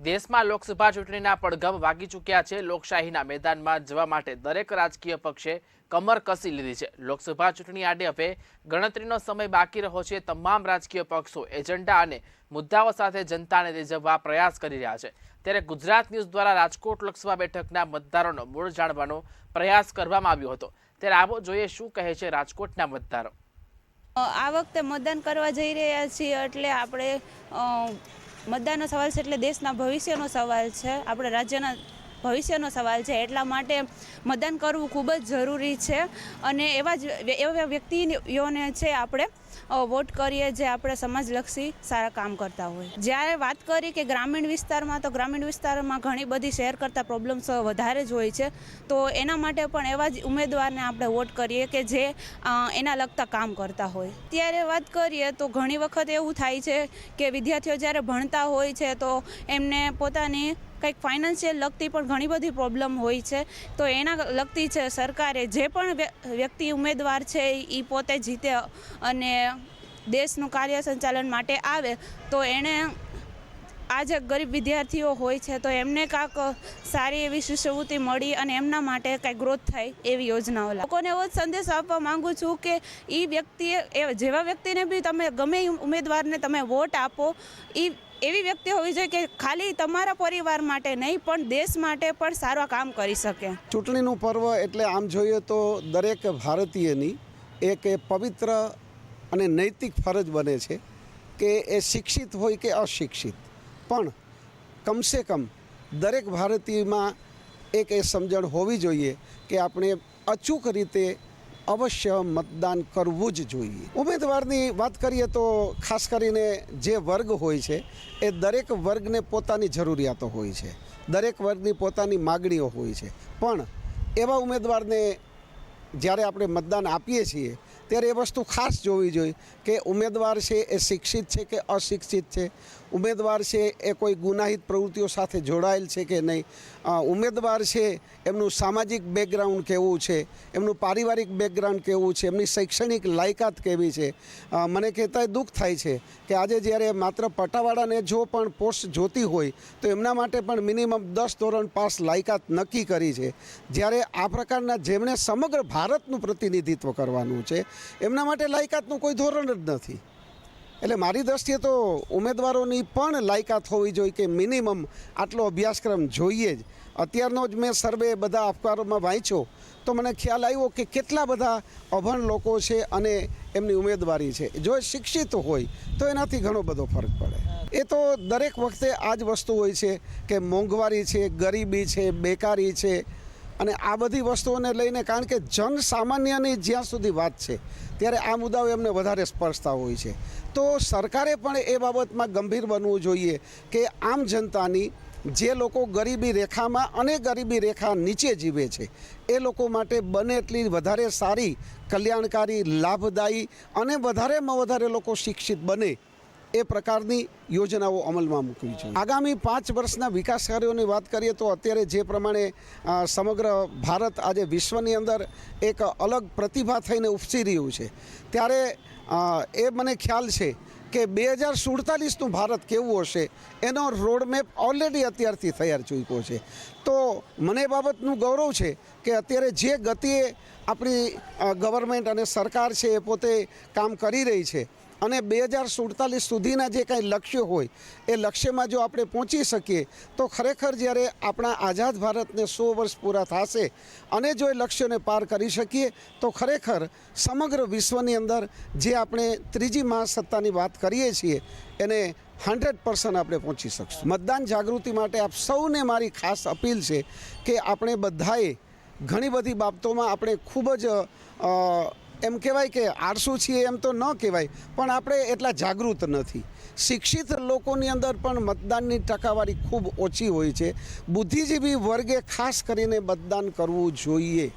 દેશમાં લોકસભા ચૂંટણીના પડઘમ વાગી ચૂક્યા છે. લોકશાહીના મેદાનમાં જવા માટે દરેક રાજકીય પક્ષે કમર કસી લીધી છે. લોકસભા ચૂંટણી આડે હવે ગણતરીનો સમય બાકી રહ્યો છે. તમામ રાજકીય પક્ષો એજન્ડા અને મુદ્દાઓ સાથે જનતાને રીઝવવા પ્રયાસ કરી રહ્યા છે. ત્યારે ગુજરાત ન્યૂઝ દ્વારા રાજકોટ લોકસભા બેઠકના મતદારોનો મૂળ જાણવાનો પ્રયાસ કરવામાં આવ્યો હતો. ત્યારે આવો જોઈએ શું કહે છે રાજકોટના મતદારો. આ વખતે મતદાન કરવા જઈ રહ્યા છીએ એટલે આપણે મતદાનનો સવાલ છે એટલે દેશના ભવિષ્યનો સવાલ છે, આપણે રાજ્યના ભવિષ્યનો સવાલ છે, એટલા માટે મતદાન કરવું ખૂબ જ જરૂરી છે. અને એવા જ, એવા વ્યક્તિઓને છે આપણે વોટ કરીએ જે આપણે સમાજલક્ષી સારા કામ કરતા હોય. જ્યારે વાત કરી કે ગ્રામીણ વિસ્તારમાં, તો ગ્રામીણ વિસ્તારમાં ઘણી બધી શહેર કરતાં પ્રોબ્લેમ્સ વધારે જ હોય છે. તો એના માટે પણ એવા જ ઉમેદવારને આપણે વોટ કરીએ કે જે એના લગતા કામ કરતા હોય. ત્યારે વાત કરીએ તો ઘણી વખત એવું થાય છે કે વિદ્યાર્થીઓ જ્યારે ભણતા હોય છે, તો એમને પોતાની કંઈક ફાઇનાન્શિયલ લગતી પણ ઘણી બધી પ્રોબ્લેમ હોય છે. તો એના લગતી છે સરકારે જે પણ વ્ય- વ્યક્તિ ઉમેદવાર છે એ પોતે જીતે અને દેશનું કાર્ય સંચાલન માટે આવે તો એણે આ જે ગરીબ વિદ્યાર્થીઓ હોય છે, તો એમને કાંક સારી એવી શિષ્યવૃત્તિ મળી અને એમના માટે કાંઈ ગ્રોથ થાય એવી યોજનાઓ લોકોને એવો જ સંદેશ આપવા માંગુ છું કે એ વ્યક્તિએ, એ જેવા વ્યક્તિને બી તમે ગમે ઉમેદવારને તમે વોટ આપો એ એવી વ્યક્તિ હોવી જોઈએ કે ખાલી તમારા પરિવાર માટે નહીં, પણ દેશ માટે પણ સારા કામ કરી શકે. ચૂંટણીનું પર્વ એટલે આમ જોઈએ તો દરેક ભારતીયની એક પવિત્ર અને નૈતિક ફરજ બને છે કે એ શિક્ષિત હોય કે અશિક્ષિત. પણ કમસે કમ દરેક ભારતીયમાં એક એ સમજણ હોવી જોઈએ કે આપણે અચૂક રીતે અવશ્ય મતદાન કરવું જ જોઈએ. ઉમેદવારની વાત કરીએ તો ખાસ કરીને જે વર્ગ હોય છે, એ દરેક વર્ગને પોતાની જરૂરિયાતો હોય છે, દરેક વર્ગની પોતાની માગણીઓ હોય છે. પણ એવા ઉમેદવારને જ્યારે આપણે મતદાન આપીએ છીએ ત્યારે એ વસ્તુ ખાસ જોવી જોઈએ કે ઉમેદવાર છે એ શિક્ષિત છે કે અશિક્ષિત છે? ઉમેદવાર છે એ કોઈ ગુનાહિત પ્રવૃત્તિઓ સાથે જોડાયેલ છે કે નહીં? ઉમેદવાર છે એમનું સામાજિક બેકગ્રાઉન્ડ કેવું છે? એમનું પારિવારિક બેકગ્રાઉન્ડ કેવું છે? એમની શૈક્ષણિક લાયકાત કેવી છે? મને કહેતા દુઃખ થાય છે કે આજે જ્યારે માત્ર પટાવાળાને જો પણ પોસ્ટ જોતી હોય, તો એમના માટે પણ મિનિમમ દસ ધોરણ પાસ લાયકાત નક્કી કરી છે. જ્યારે આ પ્રકારના જેમણે સમગ્ર ભારતનું પ્રતિનિધિત્વ કરવાનું છે એમના માટે લાયકાતનું કોઈ ધોરણ જ નથી. એટલે મારી દ્રષ્ટિએ તો ઉમેદવારોની પણ લાયકાત હોવી જોઈએ કે મિનિમમ આટલો અભ્યાસક્રમ જોઈએ જ. અત્યારનો જ મેં સર્વે બધા અખબારોમાં વાંચ્યો, તો મને ખ્યાલ આવ્યો કે કેટલા બધા અભણ લોકો છે અને એમની ઉમેદવારી છે. જો શિક્ષિત હોય, તો એનાથી ઘણો બધો ફરક પડે. એ તો દરેક વખતે આ જ વસ્તુ હોય છે કે મોંઘવારી છે, ગરીબી છે, બેકારી છે અને આ બધી વસ્તુઓને લઈને કારણ કે જન સામાન્યની જ્યાં સુધી વાત છે, ત્યારે આ મુદ્દાઓ એમને વધારે સ્પર્શતા હોય છે. તો સરકારે પણ એ બાબતમાં ગંભીર બનવું જોઈએ કે આમ જનતાની જે લોકો ગરીબી રેખામાં અને ગરીબી રેખા નીચે જીવે છે, એ લોકો માટે બને એટલી વધારે સારી કલ્યાણકારી, લાભદાયી અને વધારેમાં વધારે લોકો શિક્ષિત બને એ પ્રકારની યોજનાઓ અમલમાં મૂકવી જોઈએ. આગામી પાંચ વર્ષના વિકાસ કાર્યોની વાત કરીએ તો અત્યારે જે પ્રમાણે સમગ્ર ભારત આજે વિશ્વની અંદર એક અલગ પ્રતિભા થઈને ઉપસી રહ્યું છે. ત્યારે એ મને ખ્યાલ છે કે બે હજાર સુડતાલીસનું ભારત કેવું હશે, એનો રોડમેપ ઓલરેડી અત્યારથી તૈયાર ચૂક્યો છે. તો મને બાબતનું ગૌરવ છે કે અત્યારે જે ગતિએ આપણી ગવર્મેન્ટ અને સરકાર છે એ પોતે કામ કરી રહી છે અને બે હજાર સુડતાલીસ સુધીના જે કાંઈ લક્ષ્ય હોય, એ લક્ષ્યમાં જો આપણે પહોંચી શકીએ, તો ખરેખર જ્યારે આપણા આઝાદ ભારતને સો વર્ષ પૂરા થશે અને જો એ લક્ષ્યોને પાર કરી શકીએ, તો ખરેખર સમગ્ર વિશ્વની અંદર જે આપણે ત્રીજી મહાસત્તાની વાત કરીએ છીએ, એને હંડ્રેડ પર્સન્ટ આપણે પહોંચી શકશું. મતદાન જાગૃતિ માટે આપ સૌને મારી ખાસ અપીલ છે કે આપણે બધાએ ઘણી બધી બાબતોમાં આપણે ખૂબ જ એમ કહેવાય કે આળસુ છીએ એમ તો ન કહેવાય, પણ આપણે એટલા જાગૃત નથી. શિક્ષિત લોકોની અંદર પણ મતદાનની ટકાવારી ખૂબ ઓછી હોય છે. બુદ્ધિજીવી વર્ગે ખાસ કરીને મતદાન કરવું જોઈએ.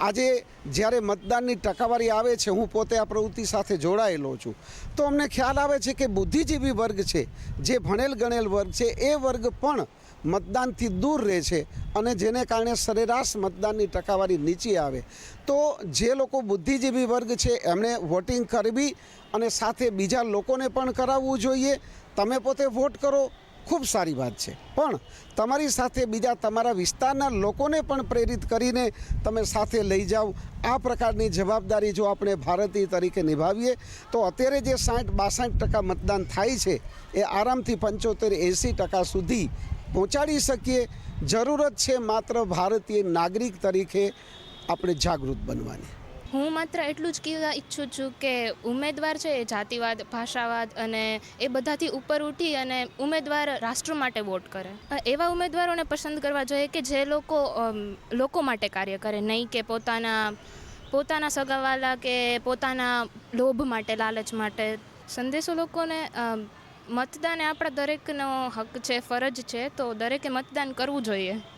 આજે જ્યારે મતદાનની ટકાવારી આવે છે, હું પોતે આ પ્રવૃત્તિ સાથે જોડાયેલો છું. તો અમને ખ્યાલ આવે છે કે બુદ્ધિજીવી વર્ગ છે, જે ભણેલ ગણેલ વર્ગ છે, એ વર્ગ પણ મતદાનથી દૂર રહે છે અને જેને કારણે સરેરાશ મતદાનની ટકાવારી નીચી આવે. તો જે લોકો બુદ્ધિજીવી વર્ગ છે, એમણે વોટિંગ કરવી અને સાથે બીજા લોકોને પણ કરાવવું જોઈએ. તમે પોતે વોટ કરો ખૂબ સારી વાત છે. પણ તમારી સાથે બીજા તમારા વિસ્તારના લોકોને પણ પ્રેરિત કરીને તમે સાથે લઈ જાઓ. આ પ્રકારની જવાબદારી જો આપણે ભારતીય તરીકે નિભાવીએ, તો અત્યારે જે સાઠ બાસઠ ટકા મતદાન થાય છે, એ આરામથી પંચોતેર એંસી ટકા સુધી પહોંચાડી શકીએ. જરૂરત છે માત્ર ભારતીય નાગરિક તરીકે આપણે જાગૃત બનવાની. હું માત્ર એટલું જ કહેવા ઈચ્છું છું કે ઉમેદવાર છે એ જાતિવાદ, ભાષાવાદ અને એ બધાથી ઉપર ઉઠી અને ઉમેદવાર રાષ્ટ્ર માટે વોટ કરે. એવા ઉમેદવારોને પસંદ કરવા જોઈએ કે જે લોકો લોકો માટે કાર્ય કરે, નહીં કે પોતાના પોતાના સગાવાલા કે પોતાના લોભ માટે, લાલચ માટે. સંદેશો લોકોને મતદાન એ આપણા દરેકનો હક છે, ફરજ છે, તો દરેકે મતદાન કરવું જોઈએ.